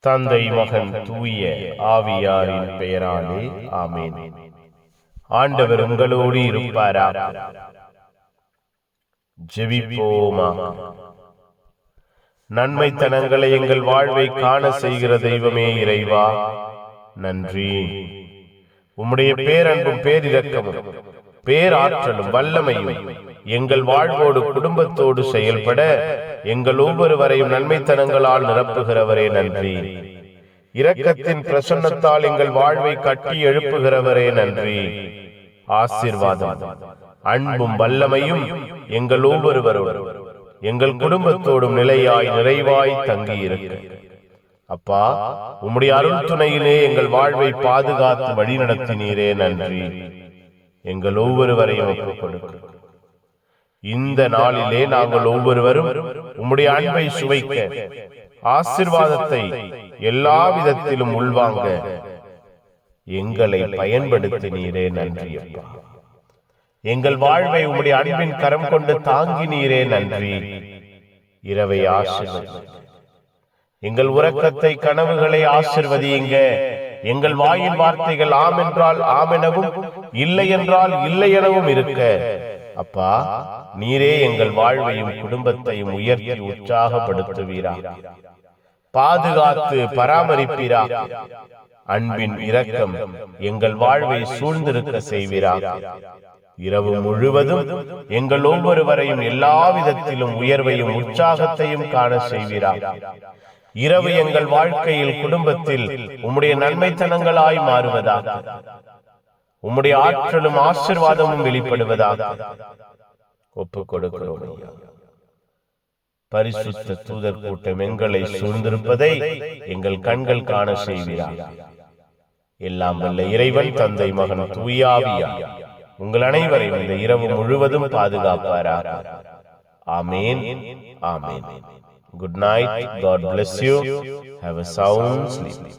தந்தை மகன் தூய ஆவியாரின் பெயராலே ஆமென். ஆண்டவர் உங்களோடு இருப்பாரா? ஜெபிப்போமா? நன்மைத்தனங்களை எங்கள் வாழ்வை காண செய்கிற தெய்வமே இறைவா நன்றி. உம்முடைய பேரன்பும் பேரிரக்கமும் பேராற்றலும் வல்லமையும் எங்கள் வாழ்வோடு குடும்பத்தோடு செயல்பட எங்கள் ஒவ்வொருவரையும் நன்மைத்தனங்களால் நிரப்புகிறவரே நன்றி. இரக்கத்தின் பிரசன்னத்தால் எங்கள் வாழ்வை கட்டி எழுப்புகிறவரே நன்றி. ஆசீர்வாதம். அன்பும் வல்லமையும் எங்கள் ஒவ்வொருவரோடும் எங்கள் குடும்பத்தோடும் நிலையாய் நிறைவாய் தங்கியிருக்க. அப்பா உம்முடைய அருள் துணையிலே எங்கள் வாழ்வை பாதுகாத்து வழிநடத்தினீரே நன்றி. எங்கள் ஒவ்வொருவரையும் ஒப்புக் கொடுக்கிறோம். இந்த நாளிலே நாங்கள் ஒவ்வொருவரும் உம்முடைய அன்பை சுவைக்க ஆசிர்வாதத்தை எல்லா விதத்திலும் உள்வாங்க. எங்களை பயன்படுத்தினீரே நன்றி. அப்பா எங்கள் வாழ்வை உம்முடைய அன்பின் கரம் கொண்டு தாங்கினீரே நன்றி. இரவை ஆசிர்வதி எங்கள் உறக்கத்தை கனவுகளை ஆசிர்வதியுங்க. எங்கள் வாயின் வார்த்தைகள் ஆம் என்றால் ஆம் எனவும் இல்லை என்றால் இல்லை எனவும் இருக்க. அப்பா நீரே எங்கள் வாழ்வையும் குடும்பத்தையும் உயர்த்தி உற்சாகப்படுத்துவீரா. பாதுகாத்து பராமரிப்பீரா. அன்பின் இரக்கம் எங்கள் வாழ்வை சூழ்ந்திருக்க செய்வீரா. இரவு முழுவதும் எங்கள் ஒவ்வொருவரையும் எல்லா விதத்திலும் உயர்வையும் உற்சாகத்தையும் காண செய்வீரா. இரவு எங்கள் வாழ்க்கையில் குடும்பத்தில் உம்முடைய நன்மைத்தனங்களாய் மாறுவதாக உம்முடைய ஆற்றலும் ஆசிர்வாதமும் வெளிப்படுவதாக ஒப்புக் கொடுக்கிறோம். பரிசுத்த தூதர் கூட்டம் எங்களை சூழ்ந்திருப்பதை எங்கள் கண்கள் காண செய்வீராக. எல்லாம் வல்ல இறைவன் தந்தை மகன் தூயாவியா. உங்கள் அனைவரையும் இந்த இரவு முழுவதும் பாதுகாப்பாராக. Amen. Amen. Good night God bless you. Have a sound sleep.